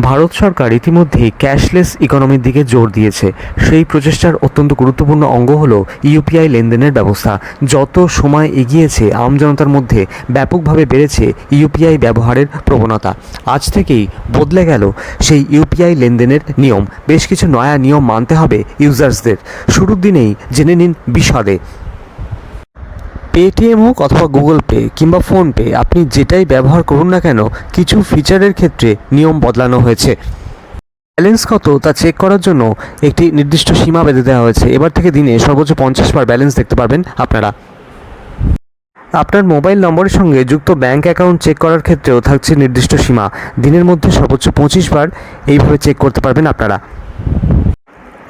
ভারত সরকার ইতিমধ্যেই ক্যাশলেস ইকোনমির দিকে জোর দিয়েছে। সেই প্রচেষ্টার অত্যন্ত গুরুত্বপূর্ণ অঙ্গ হলো ইউপিআই লেনদেনের ব্যবস্থা। যত সময় এগিয়েছে আমজনতার মধ্যে ব্যাপকভাবে বেড়েছে ইউপিআই ব্যবহারের প্রবণতা। আজ থেকেই বদলে গেল সেই ইউপিআই লেনদেনের নিয়ম। বেশ কিছু নয়া নিয়ম মানতে হবে ইউজার্সদের। শুরুর দিনেই জেনে নিন বিশদে। পেটিএম হোক অথবা গুগল পে কিংবা ফোনপে আপনি যেটাই ব্যবহার করুন না কেন, কিছু ফিচারের ক্ষেত্রে নিয়ম বদলানো হয়েছে। ব্যালেন্স কত তা চেক করার জন্য একটি নির্দিষ্ট সীমা বেঁধে দেওয়া হয়েছে। এবার থেকে দিনে সর্বোচ্চ পঞ্চাশ বার ব্যালেন্স দেখতে পারবেন আপনারা। আপনার মোবাইল নম্বরের সঙ্গে যুক্ত ব্যাংক অ্যাকাউন্ট চেক করার ক্ষেত্রেও থাকছে নির্দিষ্ট সীমা। দিনের মধ্যে সর্বোচ্চ পঁচিশ বার এইভাবে চেক করতে পারবেন আপনারা।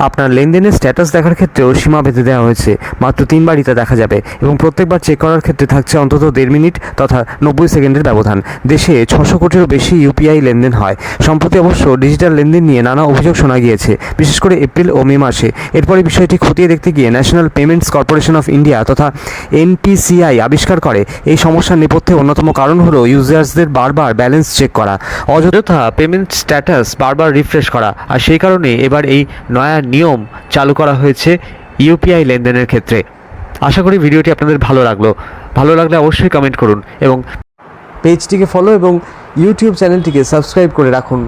আপনার লেনদেনের স্ট্যাটাস দেখার ক্ষেত্রেও সীমা বেঁধে দেওয়া হয়েছে। মাত্র তিনবারই তা দেখা যাবে এবং প্রত্যেকবার চেক করার ক্ষেত্রে থাকছে অন্তত দেড় মিনিট তথা নব্বই সেকেন্ডের ব্যবধান। দেশে ছশো কোটিরও বেশি ইউপিআই লেনদেন হয়। সম্প্রতি অবশ্য ডিজিটাল লেনদেন নিয়ে নানা অভিযোগ শোনা গিয়েছে, বিশেষ করে এপ্রিল ও মে মাসে। এরপরে বিষয়টি খতিয়ে দেখতে গিয়ে National Payments Corporation of India তথা এনপিসিআই আবিষ্কার করে, এই সমস্যার নেপথ্যে অন্যতম কারণ হলো ইউজার্সদের বারবার ব্যালেন্স চেক করা। অযথা পেমেন্ট স্ট্যাটাস বারবার রিফ্রেশ করা। আর সেই কারণে এবার এই নয়া নিয়ম চালু করা হয়েছে ইউপিআই লেনদেনের ক্ষেত্রে। আশা করি ভিডিওটি আপনাদের ভালো লাগল। ভালো লাগলে অবশ্যই কমেন্ট করুন এবং পেজটিকে ফলো এবং ইউটিউব চ্যানেলটিকে সাবস্ক্রাইব করে রাখুন।